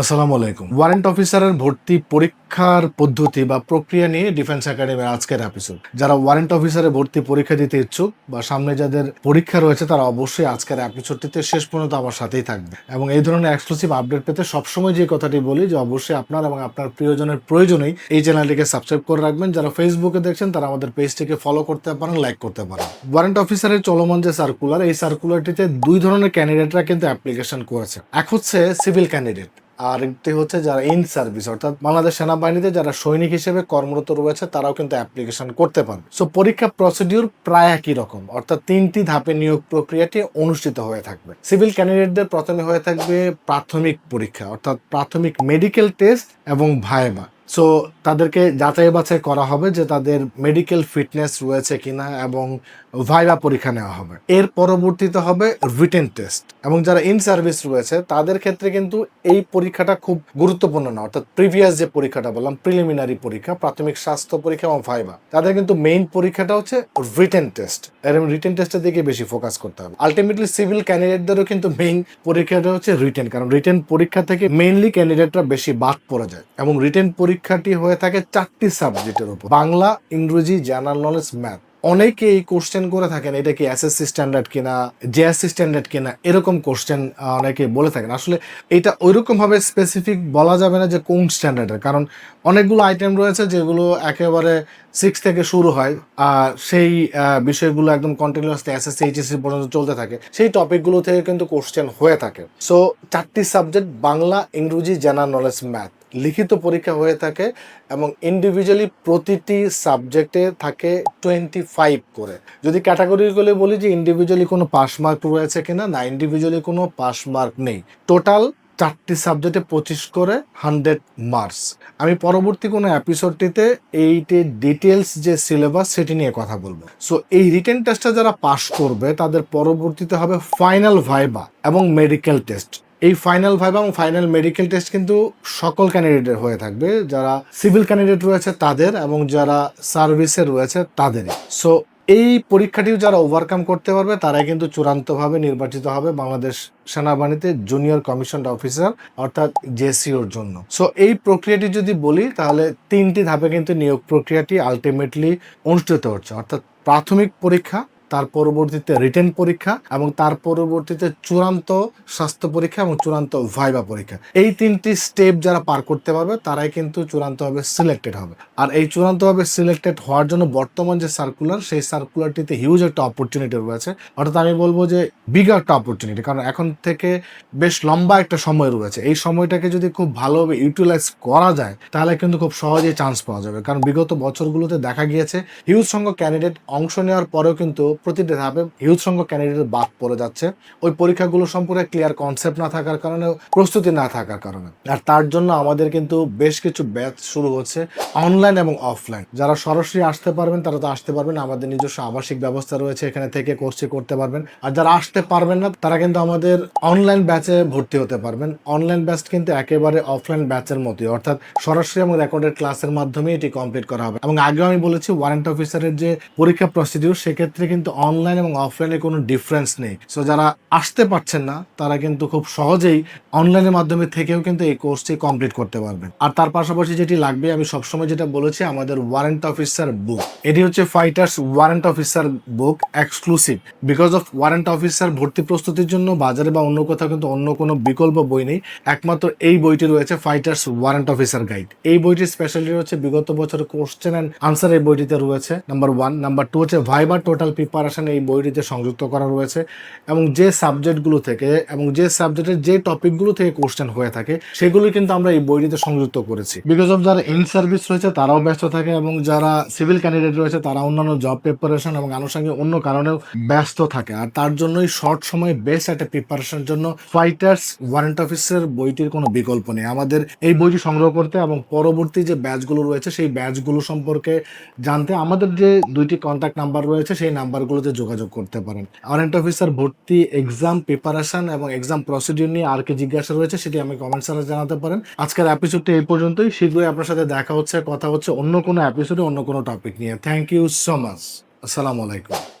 আসসালামু আলাইকুম। ওয়ারেন্ট অফিসারের ভর্তি পরীক্ষার পদ্ধতি বা প্রক্রিয়া নিয়ে ডিফেন্স একাডেমির আজকের এপিসোড যারা ওয়ারেন্ট অফিসারে ভর্তি পরীক্ষা দিতে ইচ্ছুক বা সামনে যাদের পরীক্ষা রয়েছে, তারা অবশ্যই আজকের এপিসোডটিতে শেষ পর্যন্ত আমার সাথেই থাকবে। এবং এই ধরনের এক্সক্লুসিভ আপডেট পেতে সবসময় যে কথাটি বলি, যে অবশ্যই আপনার এবং আপনার প্রিয়জনের প্রয়োজনেই এই চ্যানেলটিকে সাবস্ক্রাইব করে রাখবেন। যারা ফেসবুকে দেখছেন, তারা আমাদের পেজটিকে ফলো করতে পারেন লাইক করতে পারেন। ওয়ারেন্ট অফিসারের চলমান যে সার্কুলার এই সার্কুলারটিতে দুই ধরনের ক্যান্ডিডেটরা কিন্তু অ্যাপ্লিকেশন করেছে। এক হচ্ছে সিভিল ক্যান্ডিডেট আর একটি হচ্ছে যারা ইন সার্ভিস অর্থাৎ বাংলাদেশ সেনাবাহিনীতে যারা সৈনিক হিসেবে কর্মরত রয়েছে, তারাও কিন্তু অ্যাপ্লিকেশন করতে পারবে। সো পরীক্ষা প্রসিডিউর প্রায় একই রকম, অর্থাৎ তিনটি ধাপে নিয়োগ প্রক্রিয়াটি অনুষ্ঠিত হয়ে থাকবে। সিভিল ক্যান্ডিডেটদের প্রথমে হয়ে থাকবে প্রাথমিক পরীক্ষা, অর্থাৎ প্রাথমিক মেডিকেল টেস্ট এবং ভাইবা। সো তাদেরকে যাচাই বাছাই করা হবে যে তাদের মেডিকেল ফিটনেস রয়েছে কিনা এবং ভাইবা পরীক্ষা নেওয়া হবে। এর পরবর্তীতে হবে রিটেন টেস্ট এবং যারা ইন সার্ভিস রয়েছে, তাদের ক্ষেত্রে কিন্তু এই পরীক্ষাটা খুব গুরুত্বপূর্ণ না। অর্থাৎ প্রিভিয়াস যে পরীক্ষাটা বললাম প্রিলিমিনারি পরীক্ষা, প্রাথমিক স্বাস্থ্য পরীক্ষা এবং ভাইবা তাদের কিন্তু মেইন পরীক্ষাটা হচ্ছে রিটেন টেস্ট এবং রিটেন টেস্টের দিকে বেশি ফোকাস করতে হবে। আলটিমেটলি সিভিল ক্যান্ডিডেটদেরও কিন্তু মেইন পরীক্ষাটা হচ্ছে রিটেন কারণ রিটেন পরীক্ষা থেকে মেইনলি ক্যান্ডিডেটরা বেশি বাদ পড়ে যায়। এবং রিটেন পরীক্ষাটি হয়ে থাকে চারটি সাবজেক্টের উপর। বাংলা, ইংরেজি জেনারেল নলেজ ম্যাথ অনেকে এই কোশ্চেন করে থাকেন, এটা কি এসএসসি স্ট্যান্ডার্ড কিনা জেএসসি স্ট্যান্ডার্ড কিনা, এরকম কোশ্চেন অনেকে বলে থাকেন। আসলে এটা ওইরকম ভাবে স্পেসিফিক বলা যাবে না যে কোন স্ট্যান্ডার্ডের কারণ অনেকগুলো আইটেম রয়েছে যেগুলো একেবারে সিক্স থেকে শুরু হয়, আর সেই বিষয়গুলো একদম কন্টিনিউয়াসলি এসএসসি এইচএসসি পর্যন্ত চলতে থাকে। সেই টপিকগুলো থেকে কিন্তু কোশ্চেন হয়ে থাকে। সো চারটি সাবজেক্ট বাংলা, ইংরেজি জেনারেল নলেজ ম্যাথ লিখিত পরীক্ষা হয়ে থাকে এবং ইন্ডিভিজুয়ালি প্রতিটি সাবজেক্টে থাকে টোয়েন্টি ফাইভ করে। যদি ক্যাটাগরিগুলি বলি যে ইন্ডিভিজুয়ালি কোনো পাস মার্ক রয়েছে কিনা, না ইন্ডিভিজুয়ালি কোনো পাস মার্ক নেই। টোটাল চারটি সাবজেক্টে পঁচিশ করে হান্ড্রেড মার্কস আমি পরবর্তী কোনো এপিসোডটিতে এইটির ডিটেলস যে সিলেবাস সেটি নিয়ে কথা বলব। সো এই রিটেন টেস্টটা যারা পাশ করবে, তাদের পরবর্তীতে হবে ফাইনাল ভাইবা এবং মেডিকেল টেস্ট এই ফাইনাল ভাইবা এবং ফাইনাল মেডিকেল টেস্ট কিন্তু সকল ক্যান্ডিডেটের হয়ে থাকবে। যারা সিভিল ক্যান্ডিডেট রয়েছে তাদের এবং যারা সার্ভিসে রয়েছে তাদেরই। সো এই পরীক্ষাটিও যারা ওভারকাম করতে পারবে, তারাই কিন্তু চূড়ান্তভাবে নির্বাচিত হবে বাংলাদেশ সেনাবাহিনীতে জুনিয়র কমিশন অফিসার অর্থাৎ জেসিওর জন্য। সো এই প্রক্রিয়াটি যদি বলি, তাহলে তিনটি ধাপে কিন্তু নিয়োগ প্রক্রিয়াটি আলটিমেটলি অনুষ্ঠিত হচ্ছে। অর্থাৎ প্রাথমিক পরীক্ষা তার পরবর্তীতে রিটেন পরীক্ষা এবং তার পরবর্তীতে চূড়ান্ত স্বাস্থ্য পরীক্ষা এবং চূড়ান্ত ভাইবা পরীক্ষা। এই তিনটি স্টেপ যারা পার করতে পারবে, তারাই কিন্তু চূড়ান্তভাবে সিলেক্টেড হবে। আর এই চূড়ান্তভাবে সিলেক্টেড হওয়ার জন্য বর্তমান যে সার্কুলার সেই সার্কুলারটিতে হিউজ একটা অপরচুনিটি রয়েছে। অর্থাৎ আমি বলব যে বিগ একটা অপরচুনিটি কারণ এখন থেকে বেশ লম্বা একটা সময় রয়েছে। এই সময়টাকে যদি খুব ভালোভাবে ইউটিলাইজ করা যায়, তাহলে কিন্তু খুব সহজেই চান্স পাওয়া যাবে। কারণ বিগত বছরগুলোতে দেখা গিয়েছে হিউজ সংখ্যক ক্যান্ডিডেট অংশ নেওয়ার পরেও কিন্তু প্রতিটি ধাপে হিউজ সংখ্যক ক্যান্ডিডেট বাদ পড়ে যাচ্ছে। ওই পরীক্ষাগুলো সম্পর্কে ক্লিয়ার কনসেপ্ট না থাকার কারণে, প্রস্তুতি না থাকার কারণে। আর তার জন্য আমাদের কিন্তু বেশ কিছু ব্যাচ শুরু হচ্ছে অনলাইন এবং অফলাইন যারা সরাসরি আসতে পারবেন, তারা তো আসতে পারবেন। আমাদের নিজস্ব আবাসিক ব্যবস্থা রয়েছে, এখানে থেকে কোর্সটি করতে পারবেন। আর যারা আসতে পারবেন না, তারা কিন্তু আমাদের অনলাইন ব্যাচে ভর্তি হতে পারবেন। অনলাইন ব্যাচ কিন্তু একেবারে অফলাইন ব্যাচের মতোই। অর্থাৎ সরাসরি এবং রেকর্ডেড ক্লাসের মাধ্যমে এটি কমপ্লিট করা হবে। এবং আগেও আমি বলেছি ওয়ারেন্ট অফিসারের যে পরীক্ষা প্রসিডিউর সেক্ষেত্রে কিন্তু অনলাইন এবং অফলাইনে কোনো ডিফারেন্স নেই। সো যারা আসতে পারছেন না, তারা কিন্তু খুব সহজেই অনলাইনের মাধ্যমে থেকেও কিন্তু এই কোর্সটি কমপ্লিট করতে পারবেন। আর তার পাশাপাশি যেটি লাগবে, আমি সবসময় যেটা বলেছি, আমাদের ওয়ারেন্ট অফিসার বুক এটি হচ্ছে fighters warrant officer book exclusive because of warrant officer ভর্তি প্রস্তুতির জন্য বাজারে বা অন্য কোথাও কিন্তু অন্য কোনো বিকল্প বই নেই। একমাত্র এই বইটি রয়েছে ফাইটার্স ওয়ারেন্ট অফিসার গাইড এই বইটির স্পেশালিটি হচ্ছে বিগত বছরের কোশ্চেন অ্যান্ড আনসার এই বইটিতে রয়েছে। নাম্বার ওয়ান নাম্বার টু হচ্ছে ভাইবার টোটাল প্রিপারেশন এই বইটিতে সংযুক্ত করা রয়েছে এবং যে সাবজেক্টগুলো থেকে এবং যে সাবজেক্টের যে টপিকগুলো থেকে কোশ্চেন হয়ে থাকে, সেগুলো কিন্তু আমরা এই বইটিতে সংযুক্ত করেছি। বিকজ অফ যারা ইন সার্ভিস রয়েছে, তারাও ব্যস্ত থাকে এবং যারা সিভিল ক্যান্ডিডেট রয়েছে, তারা অন্যান্য জব প্রিপারেশন এবং আনুষঙ্গিক অন্য কারণেও ব্যস্ত থাকে। আর তার জন্যই শর্ট সময়ে বেস্ট একটা প্রিপারেশনের জন্য ফাইটার্স ওয়ারেন্ট অফিসের বইটির কোনো বিকল্প নেই। আমাদের এই বইটি সংগ্রহ করতে এবং পরবর্তী যে ব্যাচগুলো রয়েছে, সেই ব্যাচগুলো সম্পর্কে জানতে আমাদের যে দুইটি কন্ট্যাক্ট নাম্বার রয়েছে, সেই নাম্বারগুলোতে যোগাযোগ করতে পারেন। ওয়ারেন্ট অফিসার ভর্তি এক্সাম প্রিপারেশন এবং এক্সাম প্রসিডিউর নিয়ে আর কি জিজ্ঞাসা রয়েছে সেটি আমি কমেন্ট সারে জানাতে পারেন। আজকের এপিসোডটি এই পর্যন্তই। শীঘ্রই আপনার সাথে দেখা হচ্ছে, কথা হচ্ছে অন্য কোনো এপিসোডে অন্য কোনো টপিক নিয়ে। থ্যাংক ইউ সো মাচ আসসালামু আলাইকুম।